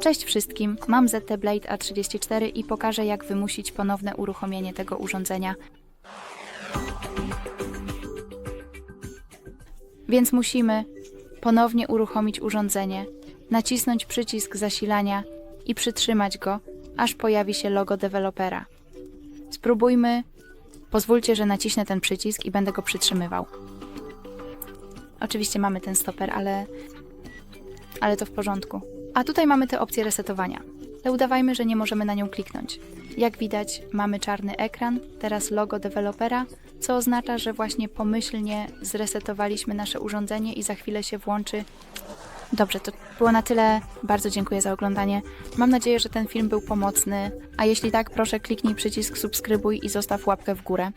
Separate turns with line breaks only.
Cześć wszystkim, mam ZT Blade A34 i pokażę jak wymusić ponowne uruchomienie tego urządzenia. Więc musimy ponownie uruchomić urządzenie, nacisnąć przycisk zasilania i przytrzymać go, aż pojawi się logo dewelopera. Spróbujmy. Pozwólcie, że naciśnę ten przycisk i będę go przytrzymywał. Oczywiście mamy ten stoper, ale ale to w porządku. A tutaj mamy tę opcję resetowania. Ale udawajmy, że nie możemy na nią kliknąć. Jak widać, mamy czarny ekran, teraz logo dewelopera, co oznacza, że właśnie pomyślnie zresetowaliśmy nasze urządzenie i za chwilę się włączy. Dobrze, to było na tyle. Bardzo dziękuję za oglądanie. Mam nadzieję, że ten film był pomocny, a jeśli tak, proszę kliknij przycisk subskrybuj i zostaw łapkę w górę.